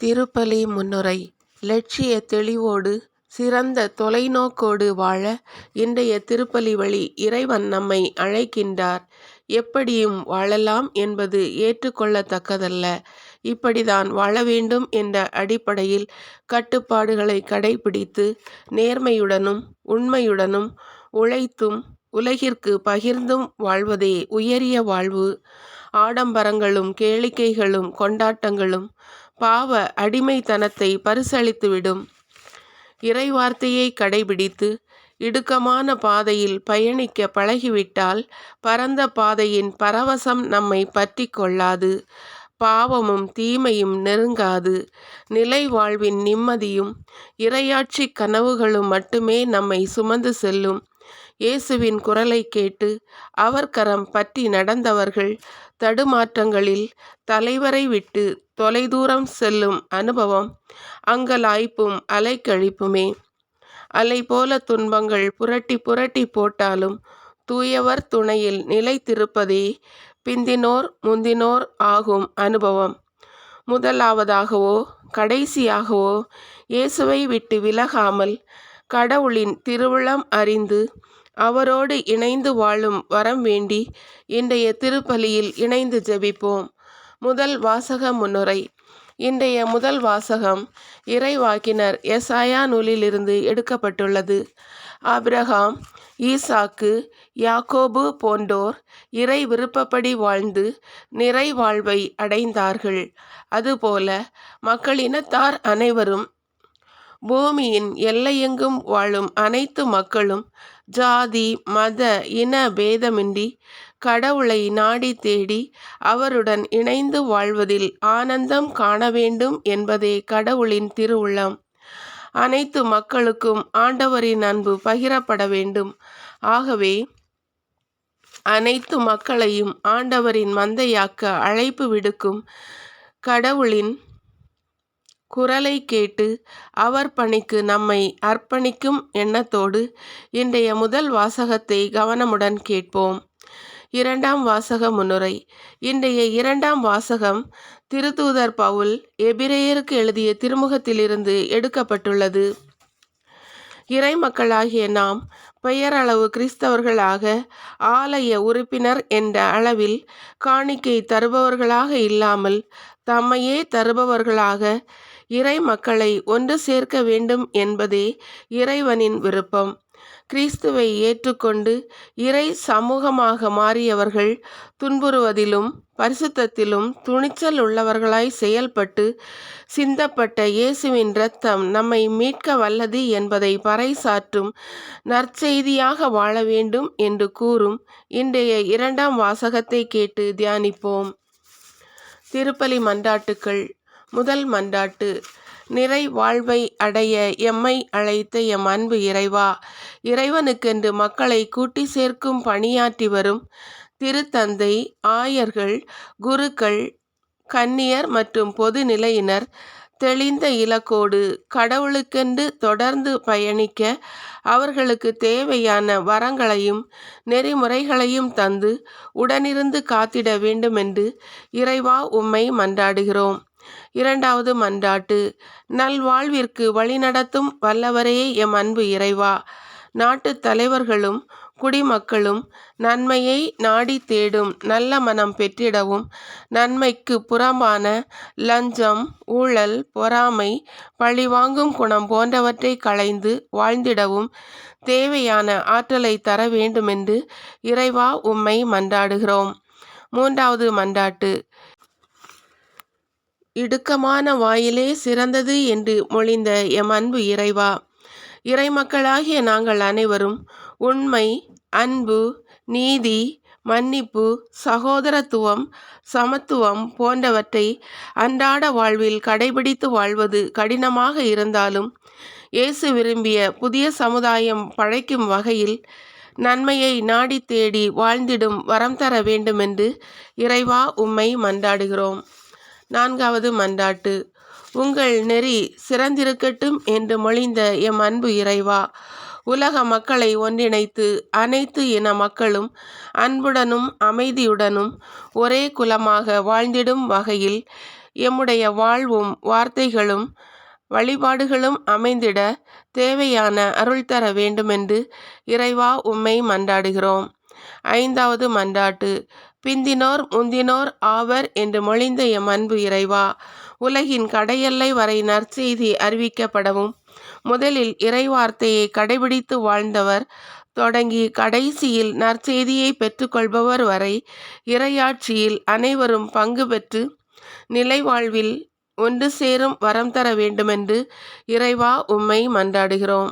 திருப்பலி முன்னுரை லட்சிய தெளிவோடு சிறந்த தொலைநோக்கோடு வாழ இன்றைய திருப்பலி வழி இறைவன் நம்மை அழைக்கின்றார். எப்படியும் வாழலாம் என்பது ஏற்றுக்கொள்ளத்தக்கதல்ல. இப்படிதான் வாழ வேண்டும் என்ற அடிப்படையில் கட்டுப்பாடுகளை கடைப்பிடித்து நேர்மையுடனும் உண்மையுடனும் உழைத்தும் உலகிற்கு பகிர்ந்தும் வாழ்வதே உயரிய வாழ்வு. ஆடம்பரங்களும் கேளிக்கைகளும் கொண்டாட்டங்களும் பாவ அடிமைத்தனத்தை பரிசளித்துவிடும். இறைவார்த்தையை கடைபிடித்து இடுக்கமான பாதையில் பயணிக்க பழகிவிட்டால் பரந்த பாதையின் பரவசம் நம்மை பற்றி கொள்ளாது. பாவமும் தீமையும் நெருங்காது. நிலை வாழ்வின் நிம்மதியும் இறையாட்சிக் கனவுகளும் மட்டுமே நம்மை சுமந்து செல்லும். இயேசுவின் குரலைக் கேட்டு அவர் கரம் பற்றி நடந்தவர்கள் தடுமாற்றங்களில் தலைவரை விட்டு தொலைதூரம் செல்லும் அனுபவம் அங்கலாய்ப்பும் அலைக்கழிப்புமே. அலைபோல துன்பங்கள் புரட்டி புரட்டி போட்டாலும் தூயவர் துணையில் நிலைத்திருப்பதே பிந்தினோர் முந்தினோர் ஆகும் அனுபவம். முதலாவதாகவோ கடைசியாகவோ இயேசுவை விட்டு விலகாமல் கடவுளின் திருவிழம் அறிந்து அவரோடு இணைந்து வாழும் வரம் வேண்டி இன்றைய திருப்பலியில் இணைந்து ஜெபிப்போம். முதல் வாசக முன்னுரை இன்றைய முதல் வாசகம் இறைவாக்கினர் எசாயா நூலிலிருந்து எடுக்கப்பட்டுள்ளது. ஆபிரகாம் ஈசாக்கு யாக்கோபு போன்றோர் இறை விருப்பப்படி வாழ்ந்து நிறை வாழ்வை அடைந்தார்கள். அதுபோல மக்களினத்தார் அனைவரும் பூமியின் எல்லையெங்கும் வாழும் அனைத்து மக்களும் ஜாதி மத இன பேதமின்றி கடவுளை நாடி தேடி அவருடன் இணைந்து வாழ்வதில் ஆனந்தம் காண வேண்டும் என்பதே கடவுளின் திருவுளம். அனைத்து மக்களுக்கும் ஆண்டவரின் அன்பு பகிரப்பட வேண்டும். ஆகவே அனைத்து மக்களையும் ஆண்டவரின் மந்தையாக்க அழைப்பு விடுக்கும் கடவுளின் குரலைக் கேட்டு அவர் பணிக்கு நம்மை அர்ப்பணிக்கும் எண்ணத்தோடு இன்றைய முதல் வாசகத்தை கவனமுடன் கேட்போம். இரண்டாம் வாசக முன்னுரை இன்றைய இரண்டாம் வாசகம் திருத்தூதர் பவுல் எபிரேயருக்கு எழுதிய திருமுகத்திலிருந்து எடுக்கப்பட்டுள்ளது. இறைமக்களாகிய நாம் பெயரளவு கிறிஸ்தவர்களாக ஆலய உறுப்பினர் என்ற அளவில் காணிக்கை தருபவர்களாக இல்லாமல் தம்மையே தருபவர்களாக இறை மக்களை ஒன்று சேர்க்க வேண்டும் என்பதே இறைவனின் விருப்பம். கிறிஸ்துவை ஏற்றுக்கொண்டு இறை சமூகமாக மாறியவர்கள் துன்புறுவதிலும் பரிசுத்தத்திலும் துணிச்சல் உள்ளவர்களாய் செயல்பட்டு சிந்தப்பட்ட இயேசுவின் இரத்தம் நம்மை மீட்க வல்லது என்பதை பறைசாற்றும் நற்செய்தியாக வாழ வேண்டும் என்று கூறும் இன்றைய இரண்டாம் வாசகத்தைக் கேட்டு தியானிப்போம். திருப்பலி மன்றாட்டுக்கள் முதல் மன்றாட்டு நிறை வாழ்வை அடைய எம்மை அழைத்த எம் அன்பு இறைவா இறைவனுக்கென்று மக்களை கூட்டி சேர்க்கும் பணியாற்றி வரும் திருத்தந்தை ஆயர்கள் குருக்கள் கன்னியர் மற்றும் பொது நிலையினர் தெளிந்த இலக்கோடு கடவுளுக்கென்று தொடர்ந்து பயணிக்க அவர்களுக்கு தேவையான வரங்களையும் நெறிமுறைகளையும் தந்து உடனிருந்து காத்திட வேண்டுமென்று இறைவா உம்மை மன்றாடுகிறோம். இரண்டாவது மன்றாட்டு. நல்வாழ்விற்கு வழிநடத்தும் வல்லவரே எம் அன்பு இறைவா. நாட்டுத் தலைவர்களும் குடிமக்களும் நன்மையை நாடித் தேடும் நல்ல மனம் பெற்றிடவும் நன்மைக்குப் புறம்பான லஞ்சம் ஊழல் பொறாமை பழிவாங்கும் குணம் போன்றவற்றை களைந்து வாழ்ந்திடவும் தேவையான ஆற்றலை தர வேண்டுமென்று இறைவா உம்மை மன்றாடுகிறோம். மூன்றாவது மன்றாட்டு. இடுக்கமான வாயிலே சிறந்தது என்று மொழிந்த எம் அன்பு இறைவா இறைமக்களாகிய நாங்கள் அனைவரும் உண்மை அன்பு நீதி மன்னிப்பு சகோதரத்துவம் சமத்துவம் போன்றவற்றை அன்றாட வாழ்வில் கடைப்பிடித்து வாழ்வது கடினமாக இருந்தாலும் இயேசு விரும்பிய புதிய சமுதாயம் பழைக்கும் வகையில் நன்மையை நாடி தேடி வாழ்ந்திடும் வரம் தர வேண்டுமென்று இறைவா உம்மை மன்றாடுகிறோம். நான்காவது மன்றாட்டு. உங்கள் நெறி சிறந்திருக்கட்டும் என்று மொழிந்த எம் அன்பு இறைவா உலக மக்களை ஒன்றிணைத்து அனைத்து இன மக்களும் அன்புடனும் அமைதியுடனும் ஒரே குலமாக வாழ்ந்திடும் வகையில் எம்முடைய வாழ்வும் வார்த்தைகளும் வழிபாடுகளும் அமைந்திட தேவையான அருள் தர வேண்டுமென்று இறைவா உம்மை மன்றாடுகிறோம். ஐந்தாவது மன்றாட்டு. பிந்தினோர் முந்தினோர் ஆவர் என்று மொழிந்த எம் அன்பு இறைவா. உலகின் கடையெல்லை வரை நற்செய்தி அறிவிக்கப்படவும் முதலில் இறைவார்த்தையை கடைபிடித்து வாழ்ந்தவர் தொடங்கி கடைசியில் நற்செய்தியை பெற்றுக்கொள்பவர் வரை இறையாட்சியில் அனைவரும் பங்கு பெற்று நிலைவாழ்வில் ஒன்று சேரும் வரம் தர வேண்டுமென்று இறைவா உம்மை மன்றாடுகிறோம்.